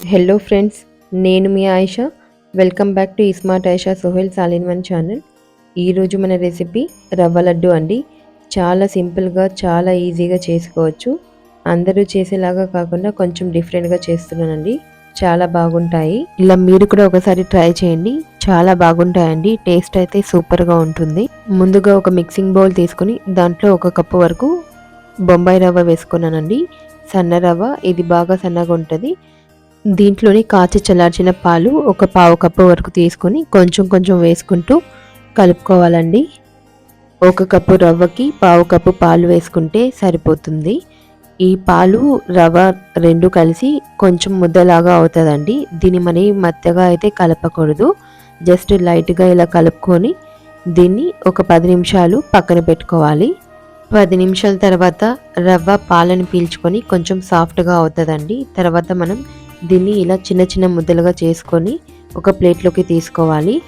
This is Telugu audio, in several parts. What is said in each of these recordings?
హలో ఫ్రెండ్స్ నేను మీ Ayesha welcome back to smart Ayesha Sohail సాలిన్ one channel ఈరోజు మన రెసిపీ రవ్వ లడ్డు అండి. చాలా సింపుల్గా చాలా ఈజీగా చేసుకోవచ్చు. అందరూ చేసేలాగా కాకుండా కొంచెం డిఫరెంట్గా చేస్తున్నానండి. చాలా బాగుంటాయి. ఇలా మీరు కూడా ఒకసారి ట్రై చేయండి. చాలా బాగుంటాయండి. టేస్ట్ అయితే సూపర్గా ఉంటుంది. ముందుగా ఒక మిక్సింగ్ బౌల్ తీసుకుని దాంట్లో ఒక కప్పు వరకు బొంబాయి రవ్వ వేసుకున్నానండి. సన్న రవ్వ ఇది బాగా సన్నగా ఉంటుంది. దీంట్లోని కాచి చల్లార్చిన పాలు ఒక పావు కప్పు వరకు తీసుకొని కొంచెం కొంచెం వేసుకుంటూ కలుపుకోవాలండి. ఒక కప్పు రవ్వకి పావు కప్పు పాలు వేసుకుంటే సరిపోతుంది. ఈ పాలు రవ్వ రెండు కలిసి కొంచెం ముద్దలాగా అవుతుందండి. దీన్ని మరి మెత్తగా అయితే కలపకూడదు. జస్ట్ లైట్గా ఇలా కలుపుకొని దీన్ని ఒక పది నిమిషాలు పక్కన పెట్టుకోవాలి. పది నిమిషాల తర్వాత రవ్వ పాలను పీల్చుకొని కొంచెం సాఫ్ట్గా అవుతుందండి. తర్వాత మనం దీన్ని ఇలా చిన్న చిన్న ముద్దలుగా చేసుకొని ఒక ప్లేట్లోకి తీసుకోవాలి.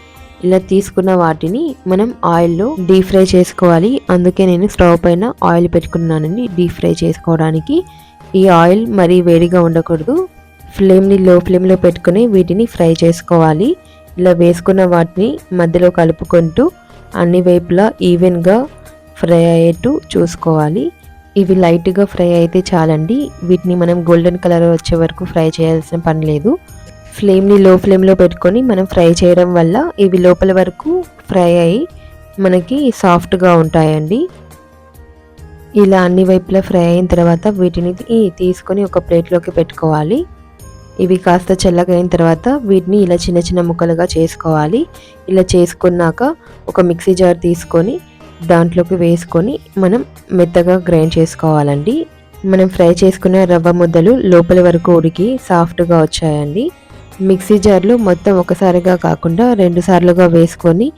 ఇలా తీసుకున్న వాటిని మనం ఆయిల్లో డీప్ ఫ్రై చేసుకోవాలి. అందుకే నేను స్టవ్ పైన ఆయిల్ పెట్టుకున్నానండి డీప్ ఫ్రై చేసుకోవడానికి. ఈ ఆయిల్ మరీ వేడిగా ఉండకూడదు. ఫ్లేమ్ని లో ఫ్లేమ్లో పెట్టుకుని వీటిని ఫ్రై చేసుకోవాలి. ఇలా వేసుకున్న వాటిని మధ్యలో కలుపుకుంటూ అన్ని వైపులా ఈవెన్గా ఫ్రై అయ్యేట్టు చూసుకోవాలి. ఇవి లైట్గా ఫ్రై అయితే చాలండి. వీటిని మనం గోల్డెన్ కలర్ వచ్చే వరకు ఫ్రై చేయాల్సిన పని లేదు. ఫ్లేమ్ని లో ఫ్లేమ్లో పెట్టుకొని మనం ఫ్రై చేయడం వల్ల ఇవి లోపల వరకు ఫ్రై అయ్యి మనకి సాఫ్ట్గా ఉంటాయండి. ఇలా అన్ని వైపులా ఫ్రై అయిన తర్వాత వీటిని తీసుకొని ఒక ప్లేట్లోకి పెట్టుకోవాలి. ఇవి కాస్త చల్లగా అయిన తర్వాత వీటిని ఇలా చిన్న చిన్న ముక్కలుగా చేసుకోవాలి. ఇలా చేసుకున్నాక ఒక మిక్సీ జార్ తీసుకొని దాంట్లోకి వేసుకొని మనం మెత్తగా గ్రైండ్ చేసుకోవాలండి. మనం ఫ్రై చేసుకున్న రవ్వ ముద్దలు లోపల వరకు ఉడికి సాఫ్ట్గా వచ్చాయండి. మిక్సీ జార్లో మొత్తం ఒకసారిగా కాకుండా రెండు సార్లుగా వేసుకొని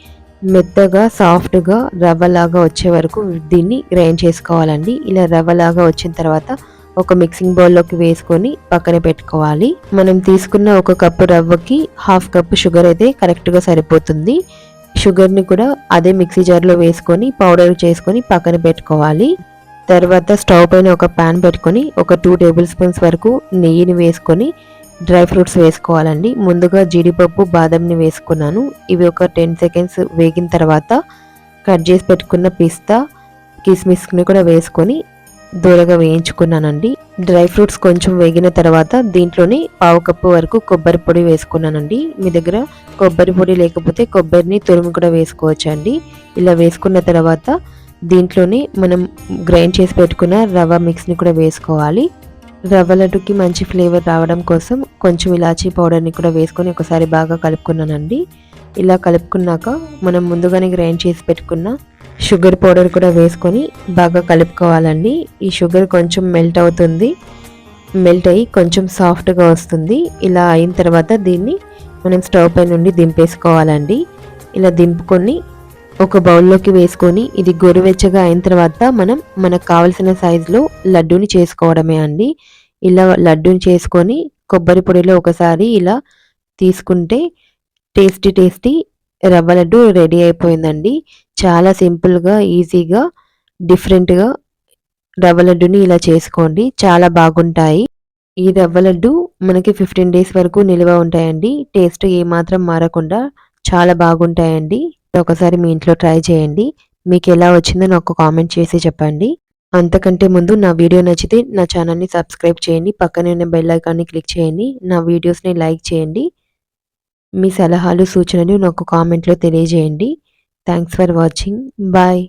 మెత్తగా సాఫ్ట్గా రవ్వలాగా వచ్చే వరకు దీన్ని గ్రైండ్ చేసుకోవాలండి. ఇలా రవ్వలాగా వచ్చిన తర్వాత ఒక మిక్సింగ్ బౌల్లోకి వేసుకొని పక్కన పెట్టుకోవాలి. మనం తీసుకున్న ఒక కప్పు రవ్వకి హాఫ్ కప్పు షుగర్ అయితే కరెక్ట్గా సరిపోతుంది. షుగర్ని కూడా అదే మిక్సీ జార్లో వేసుకొని పౌడర్ చేసుకొని పక్కన పెట్టుకోవాలి. తర్వాత స్టవ్ పైన ఒక ప్యాన్ పెట్టుకొని ఒక టూ టేబుల్ స్పూన్స్ వరకు నెయ్యిని వేసుకొని డ్రై ఫ్రూట్స్ వేసుకోవాలండి. ముందుగా జీడిపప్పు బాదంని వేసుకున్నాను. ఇవి ఒక టెన్ సెకండ్స్ వేగిన తర్వాత కట్ చేసి పెట్టుకున్న పిస్తా కిస్మిస్ని కూడా వేసుకొని దూరగా వేయించుకున్నానండి. డ్రై ఫ్రూట్స్ కొంచెం వేగిన తర్వాత దీంట్లోని పావు కప్పు వరకు కొబ్బరి పొడి వేసుకున్నానండి. మీ దగ్గర కొబ్బరి పొడి లేకపోతే కొబ్బరిని తురుము కూడా వేసుకోవచ్చండి. ఇలా వేసుకున్న తర్వాత దీంట్లోని మనం గ్రైండ్ చేసి పెట్టుకున్న రవ్వ మిక్స్ని కూడా వేసుకోవాలి. రవ్వ లడ్డుకి మంచి ఫ్లేవర్ రావడం కోసం కొంచెం ఇలాచీ పౌడర్ని కూడా వేసుకొని ఒకసారి బాగా కలుపుకున్నానండి. ఇలా కలుపుకున్నాక మనం ముందుగానే గ్రైండ్ చేసి పెట్టుకున్న షుగర్ పౌడర్ కూడా వేసుకొని బాగా కలుపుకోవాలండి. ఈ షుగర్ కొంచెం మెల్ట్ అవుతుంది. మెల్ట్ అయ్యి కొంచెం సాఫ్ట్గా వస్తుంది. ఇలా అయిన తర్వాత దీన్ని మనం స్టవ్ పై నుండి దింపేసుకోవాలండి. ఇలా దింపుకొని ఒక బౌల్లోకి వేసుకొని ఇది గోరువెచ్చగా అయిన తర్వాత మనం మనకు కావలసిన సైజులో లడ్డూని చేసుకోవడమే అండి. ఇలా లడ్డూని చేసుకొని కొబ్బరి పొడిలో ఒకసారి ఇలా తీసుకుంటే టేస్టీ టేస్టీ రవ్వ లడ్డు రెడీ అయిపోయిందండి. చాలా సింపుల్గా ఈజీగా డిఫరెంట్గా రవ్వ లడ్డుని ఇలా చేసుకోండి. చాలా బాగుంటాయి. ఈ రవ్వ లడ్డు మనకి ఫిఫ్టీన్ డేస్ వరకు నిల్వ ఉంటాయండి. టేస్ట్ ఏమాత్రం మారకుండా చాలా బాగుంటాయండి. ఒకసారి మీ ఇంట్లో ట్రై చేయండి. మీకు ఎలా వచ్చిందో నాకు కామెంట్ చేసి చెప్పండి. అంతకంటే ముందు నా వీడియో నచ్చితే నా ఛానల్ని సబ్స్క్రైబ్ చేయండి. పక్కనే ఉన్న బెల్ ఐకాన్ని క్లిక్ చేయండి. నా వీడియోస్ని లైక్ చేయండి. మీ సలహాలు సూచనలు నాకు కామెంట్లో తెలియజేయండి. Thanks for watching bye